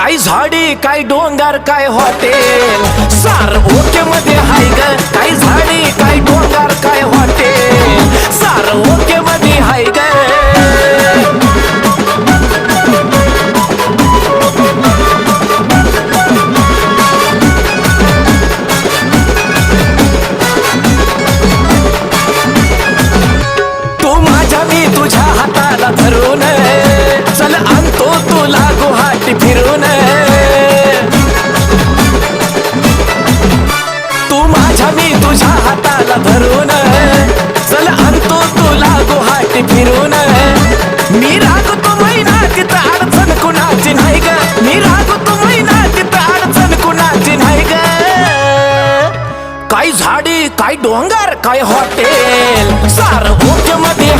काय झाडी काय डोंगर काय हॉटेल? सार ओके मध्ये हाय ग. काय झाडी काय डोंगर काय हॉटेल? सार ओके मध्ये हाय ग. तू माझ्या मी तुझ्या हाताला धरून गुहाटी तू माझ्या मी तुझ्या हाताला धरून. चल आणतो तुला गुहाटी फिरून. मी रागतो महिना तिथं अडचण कुणाची नाही ग. मी रागतो महिना तिथं अडचण कुणाची नाही ग. काय झाडी काय डोंगर काय हॉटेल. सार ओके मध्ये